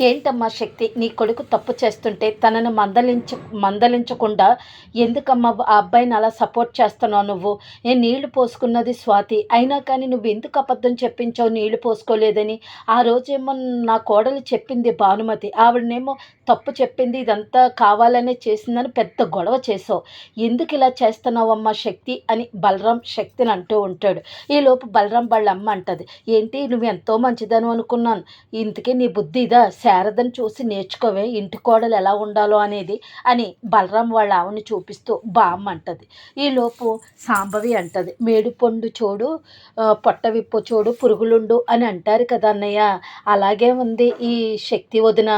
ఏంటమ్మా శక్తి? నీ కొడుకు తప్పు చేస్తుంటే తనను మందలించ మందలించకుండా ఎందుకమ్మా ఆ అబ్బాయిని అలా సపోర్ట్ చేస్తున్నావు నువ్వు? నేను నీళ్ళు పోసుకున్నది స్వాతి. అయినా కానీ నువ్వు ఎందుకు అబద్ధం చెప్పించావు నీళ్ళు పోసుకోలేదని? ఆ రోజేమో నా కోడలు చెప్పింది భానుమతి. ఆవిడనేమో తప్పు చెప్పింది ఇదంతా కావాలనే చేసిందని పెద్ద గొడవ చేసావు ఎందుకు ఇలా చేస్తున్నావమ్మా శక్తి? అని బలరాం శక్తిని అంటూ ఉంటాడు. ఈలోపు బలరాం వాళ్ళ అమ్మ అంటది ఏంటి నువ్వు ఎంతో మంచిదని అనుకున్నాను. ఇంతకీ నీ బుద్ధి ఇదా? శారదను చూసి నేర్చుకోవే ఇంటి కోడలు ఎలా ఉండాలో అనేది అని బలరాం వాళ్ళ ఆవుని చూపిస్తూ బామ్మ అంటది. ఈలోపు సాంబవి అంటది మేడిపండు చూడు పొట్ట విప్పు చూడు పురుగులుండు అని అంటారు కదా అన్నయ్య. అలాగే ఉంది ఈ శక్తి వదిన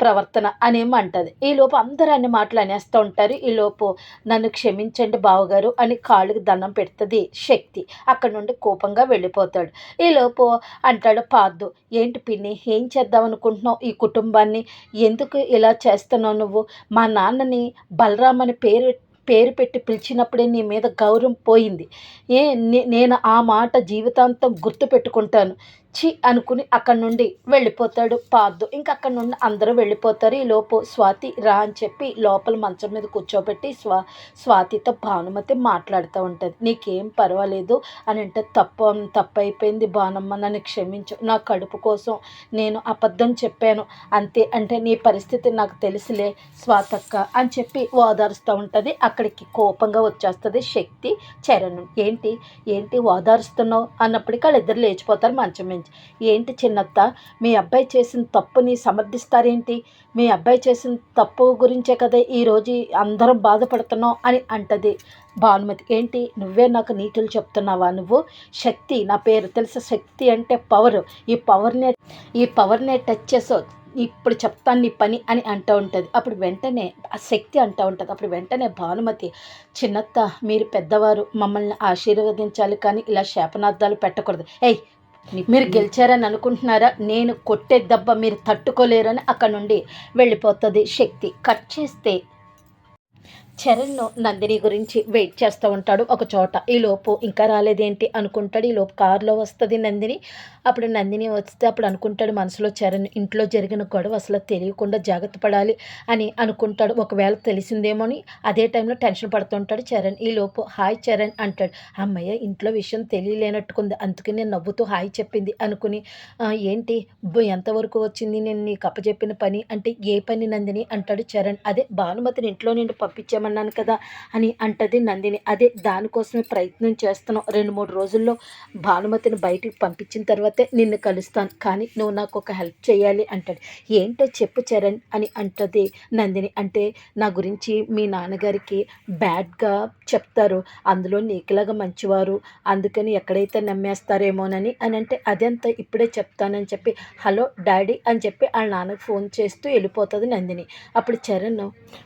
ప్రవర్తన అనేమంటుంది అంటది. ఈలోపు అందరూ అన్ని మాటలు అనేస్తూ ఉంటారు. ఈలోపు నన్ను క్షమించండి బావగారు అని కాళ్ళకి దండం పెడుతుంది శక్తి. అక్కడ నుండి కోపంగా వెళ్ళిపోతాడు. ఈలోపు అంటాడు పాద్దు ఏంటి పిన్ని ఏం చేద్దాం అనుకుంటున్నావు? ఈ కుటుంబాన్ని ఎందుకు ఇలా చేస్తున్నావు నువ్వు? మా నాన్నని బలరామ్ అని పేరు పేరు పెట్టి పిలిచినప్పుడే నీ మీద గౌరవం పోయింది. ఏ నే- నేను ఆ మాట జీవితాంతం గుర్తు పెట్టుకుంటాను. చి అనుకుని అక్కడి నుండి వెళ్ళిపోతాడు పార్దు. ఇంకా అక్కడి నుండి అందరూ వెళ్ళిపోతారు. ఈ లోపు స్వాతి రా అని చెప్పి లోపల మంచం మీద కూర్చోబెట్టి స్వా స్వాతితో భానుమతి మాట్లాడుతూ ఉంటుంది. నీకేం పర్వాలేదు అని అంటే తప్పు తప్పు అయిపోయింది భానమ్మ నన్ను క్షమించు. నా కడుపు కోసం నేను అబద్ధం చెప్పాను. అంతే అంటే నీ పరిస్థితి నాకు తెలుసులే స్వాతక్క అని చెప్పి ఓదారుస్తూ ఉంటుంది. అక్కడికి కోపంగా వచ్చేస్తుంది శక్తి చరణ్. ఏంటి? ఏంటి ఓదారుస్తున్నావు? అన్నప్పటికీ వాళ్ళిద్దరు లేచిపోతారు మంచం నుంచి ఏంటి చిన్నత్త? మీ అబ్బాయి చేసిన తప్పుని సమర్థిస్తారేంటి? మీ అబ్బాయి చేసిన తప్పు గురించే కదా ఈరోజు అందరం బాధపడుతున్నాం అని అంటది భానుమతి. ఏంటి? నువ్వే నాకు నీతులు చెప్తున్నావా నువ్వు? శక్తి నా పేరు తెలుసు శక్తి అంటే పవర్. ఈ పవర్నే ఈ పవర్నే టచ్ చేసావు ఇప్పుడు చెప్తాను నీ పని అని అంటూ ఉంటుంది. అప్పుడు వెంటనే ఆ శక్తి అంటూ ఉంటుంది. అప్పుడు వెంటనే భానుమతి చిన్నత్త మీరు పెద్దవారు మమ్మల్ని ఆశీర్వదించాలి కానీ ఇలా శాపనార్థాలు పెట్టకూడదు. ఏయ్ మీరు గెలిచారని అనుకుంటున్నారా? నేను కొట్టే దెబ్బ మీరు తట్టుకోలేరని అక్కడ నుండి వెళ్ళిపోతుంది శక్తి. కట్ చేస్తే చరణ్ నందిని గురించి వెయిట్ చేస్తూ ఉంటాడు ఒక చోట. ఈలోపు ఇంకా రాలేదేంటి అనుకుంటాడు. ఈలోపు కారులో వస్తుంది నందిని. అప్పుడు నందిని వస్తే అప్పుడు అనుకుంటాడు మనసులో చరణ్ ఇంట్లో జరిగిన గొడవ అసలు తెలియకుండా జాగ్రత్త పడాలి అని అనుకుంటాడు. ఒకవేళ తెలిసిందేమో అని అదే టైంలో టెన్షన్ పడుతుంటాడు చరణ్. ఈలోపు హాయ్ చరణ్ అంటాడు. అమ్మయ్య ఇంట్లో విషయం తెలియలేనట్టుకుంది. అందుకని నేను నవ్వుతూ హాయ్ చెప్పింది అనుకుని ఏంటి? ఎంతవరకు వచ్చింది నేను నీకు అప్పచెప్పిన పని? అంటే ఏ పని నందిని? అంటాడు చరణ్. అదే భానుమతిని ఇంట్లో నుండి పంపించామన్నాను కదా అని అంటది నందిని. అదే దానికోసమే ప్రయత్నం చేస్తున్నాం రెండు మూడు రోజుల్లో భానుమతిని బయటికి పంపించిన తర్వాతే నిన్ను కలుస్తాను. కానీ నువ్వు నాకు ఒక హెల్ప్ చేయాలి అంటాడు ఏంటో చెప్పు చరణ్ అని అంటది నందిని. అంటే నా గురించి మీ నాన్నగారికి బ్యాడ్గా చెప్తారు. అందులో నీకులాగా మంచివారు. అందుకని ఎక్కడైతే నమ్మేస్తారేమోనని అని అంటే అదంతా ఇప్పుడే చెప్తానని చెప్పి హలో డాడీ అని చెప్పి వాళ్ళ నాన్నకు ఫోన్ చేస్తూ వెళ్ళిపోతుంది నందిని. అప్పుడు చరణ్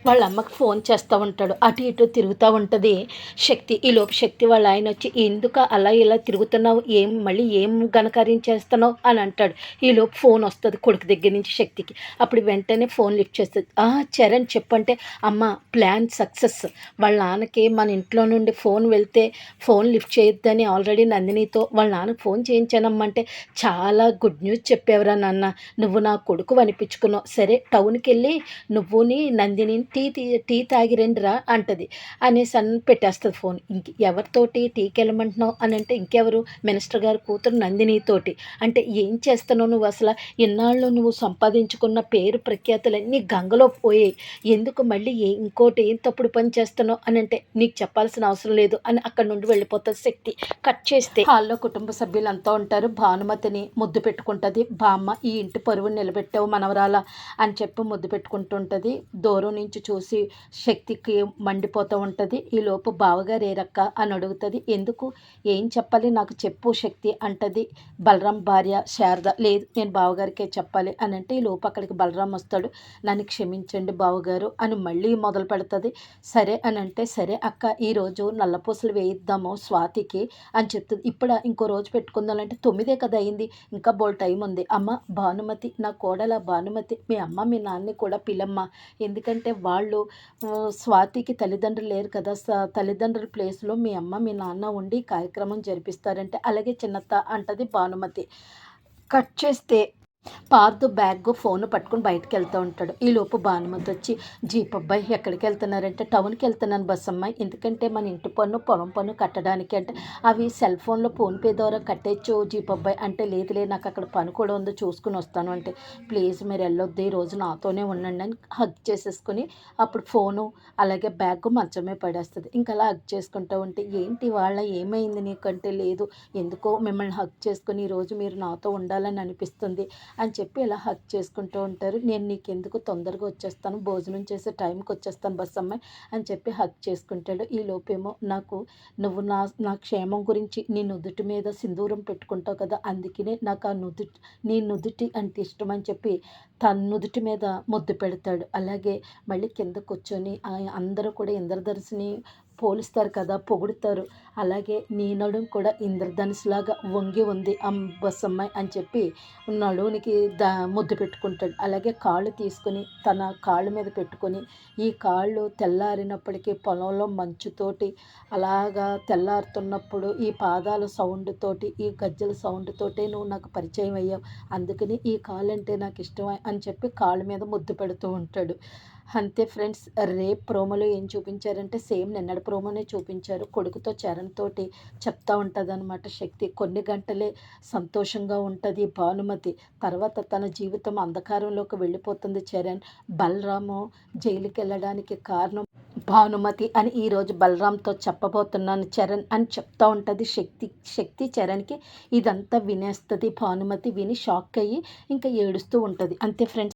వాళ్ళ అమ్మకు ఫోన్ చేస్తా ఉంటాడు. అటు ఇటు తిరుగుతూ ఉంటుంది. శక్తి ఈ లోపు శక్తి వాళ్ళ ఆయన వచ్చి ఎందుకు అలా ఇలా తిరుగుతున్నావు? ఏం మళ్ళీ ఏం ఘనకార్యం చేస్తున్నావు? అని అంటాడు. ఈ లోపు ఫోన్ వస్తుంది కొడుకు దగ్గర నుంచి శక్తికి. అప్పుడు వెంటనే ఫోన్ లిఫ్ట్ చేస్తుంది. "ఆ, చరణ్ చెప్పంటే అమ్మ ప్లాన్ సక్సెస్. వాళ్ళ నాన్నకి మన ఇంట్లో నుండి ఫోన్ వెళ్తే ఫోన్ లిఫ్ట్ చేయొద్దని ఆల్రెడీ నందినితో వాళ్ళ నాన్నకు ఫోన్ చేయించానమ్మంటే చాలా గుడ్ న్యూస్ చెప్పేవరా నాన్న. నువ్వు నా కొడుకు అనిపించుకున్నావు సరే టౌన్కి వెళ్ళి నువ్వుని నందిని టీ తీ- టీ తాగి రా అంటది. అనేసి అన్ పెట్టేస్తుంది ఫోన్. ఇంక ఎవరితోటి టీకి వెళ్ళమంటున్నావు అని అంటే ఇంకెవరు? మినిస్టర్ గారు కూతురు నందినితోటి. అంటే ఏం చేస్తున్నావు నువ్వు అసలు? ఇన్నాళ్ళు నువ్వు సంపాదించుకున్న పేరు ప్రఖ్యాతులన్నీ గంగలో పోయాయి. ఎందుకు మళ్ళీ ఏ ఇంకోటి ఏం తప్పుడు పని చేస్తున్నావు అని అంటే నీకు చెప్పాల్సిన అవసరం లేదు అని అక్కడ నుండి వెళ్ళిపోతుంది శక్తి. కట్ చేస్తే హాల్లో కుటుంబ సభ్యులంతా ఉంటారు. భానుమతిని ముద్దు పెట్టుకుంటుంది. బామ్మ ఈ ఇంటి పరువు నిలబెట్టావు మనవరాల అని చెప్పి ముద్దు పెట్టుకుంటుంటుంది. దూరం నుంచి చూసి శక్తి శక్తికి మండిపోతూ ఉంటుంది? ఈ లోపు బావగారు ఏరక్క అని అడుగుతుంది. ఎందుకు? ఏం చెప్పాలి? నాకు చెప్పు శక్తి అంటది. బలరాం భార్య శారద లేదు నేను బావగారికే చెప్పాలి అని అంటే ఈ లోపు అక్కడికి బలరాం వస్తాడు. నన్ను క్షమించండి బావగారు అని మళ్ళీ మొదలు పెడుతుంది. సరే అని అంటే సరే అక్క ఈరోజు నల్లపూసలు వేయిద్దాము స్వాతికి అని చెప్తుంది. ఇప్పుడు ఇంకో రోజు పెట్టుకుందామంటే తొమ్మిదే కదా అయింది. ఇంకా బోల్ టైం ఉంది. అమ్మ భానుమతి నా కోడల భానుమతి మీ అమ్మ మీ నాన్నని కూడా పిలమ్మ. ఎందుకంటే వాళ్ళు స్వా స్వాతికి తల్లిదండ్రులు లేరు కదా. స తల్లిదండ్రుల ప్లేస్లో మీ అమ్మ మీ నాన్న ఉండి కార్యక్రమం జరిపిస్తారంటే అలాగే చిన్నత్త అంటది భానుమతి. కట్ చేస్తే పార్థు బ్యాగ్ ఫోన్ పట్టుకుని బయటకు వెళ్తూ ఉంటాడు. ఈ లోపు భానుమతి వచ్చి జీప్ అబ్బాయి ఎక్కడికి వెళ్తున్నారంటే? టౌన్కి వెళ్తున్నాను బస్ అమ్మాయి ఎందుకంటే మన ఇంటి పన్ను పొలం పన్ను కట్టడానికి అంటే అవి సెల్ ఫోన్లో ఫోన్పే ద్వారా కట్టేచ్చు జీప్ అబ్బాయి. అంటే లేదు లేదు నాకు అక్కడ పని కూడా ఉందో చూసుకుని వస్తాను అంటే ప్లీజ్ మీరు వెళ్ళొద్దు ఈ రోజు నాతోనే ఉండండి అని హగ్ చేసేసుకుని అప్పుడు ఫోను అలాగే బ్యాగ్ మంచమే పడేస్తుంది. ఇంకా అలా హగ్ చేసుకుంటూ ఉంటే ఏంటి వాళ్ళ ఏమైంది నీకంటే? లేదు ఎందుకో మిమ్మల్ని హగ్ చేసుకుని ఈరోజు మీరు నాతో ఉండాలని అనిపిస్తుంది. అని చెప్పి ఇలా హక్ చేసుకుంటూ ఉంటారు. నేను నీకు ఎందుకు తొందరగా వచ్చేస్తాను? భోజనం చేసే టైంకి వచ్చేస్తాను బస్ అమ్మాయి అని చెప్పి హక్ చేసుకుంటాడు. ఈ లోపేమో నాకు నువ్వు నా నా క్షేమం గురించి నీ నుదుటి మీద సింధూరం పెట్టుకుంటావు కదా అందుకనే నాకు ఆ నుదుటి నీ నుదుటి అంటే ఇష్టం అని చెప్పి తన నుదుటి మీద ముద్దు పెడతాడు. అలాగే మళ్ళీ కింద కూర్చొని అందరూ కూడా ఇంద్రదర్శిని పోలుస్తారు కదా పొగుడుతారు. అలాగే నీ నడుం కూడా ఇంద్రధనుసులాగా వంగి ఉంది అమ్ అని చెప్పి నడువునికి దా ముద్దు పెట్టుకుంటాడు. అలాగే కాళ్ళు తీసుకొని తన కాళ్ళ మీద పెట్టుకొని ఈ కాళ్ళు తెల్లారినప్పటికీ పొలంలో మంచుతోటి అలాగా తెల్లారుతున్నప్పుడు ఈ పాదాల సౌండ్ తోటి ఈ గజ్జల సౌండ్ తోటే నువ్వు నాకు పరిచయం అయ్యావు. అందుకని ఈ కాళ్ళు అంటే నాకు ఇష్టం అని చెప్పి కాళ్ళ మీద ముద్దు పెడుతూ ఉంటాడు. అంతే ఫ్రెండ్స్ రేపు ప్రోమోలో ఏం చూపించారంటే సేమ్ నిన్నటి ప్రోమోనే చూపించారు. కొడుకుతో చరణ్ తోటి చెప్తా ఉంటుంది అనమాట శక్తి. కొన్ని గంటలే సంతోషంగా ఉంటుంది భానుమతి. తర్వాత తన జీవితం అంధకారంలోకి వెళ్ళిపోతుంది చరణ్. బలరాము జైలుకి వెళ్ళడానికి కారణం భానుమతి అని ఈరోజు బలరాంతో చెప్పబోతున్నాను చరణ్ అని చెప్తా ఉంటుంది శక్తి. శక్తి చరణ్కి ఇదంతా వినేస్తుంది భానుమతి. విని షాక్ అయ్యి ఇంకా ఏడుస్తూ ఉంటుంది. అంతే ఫ్రెండ్స్.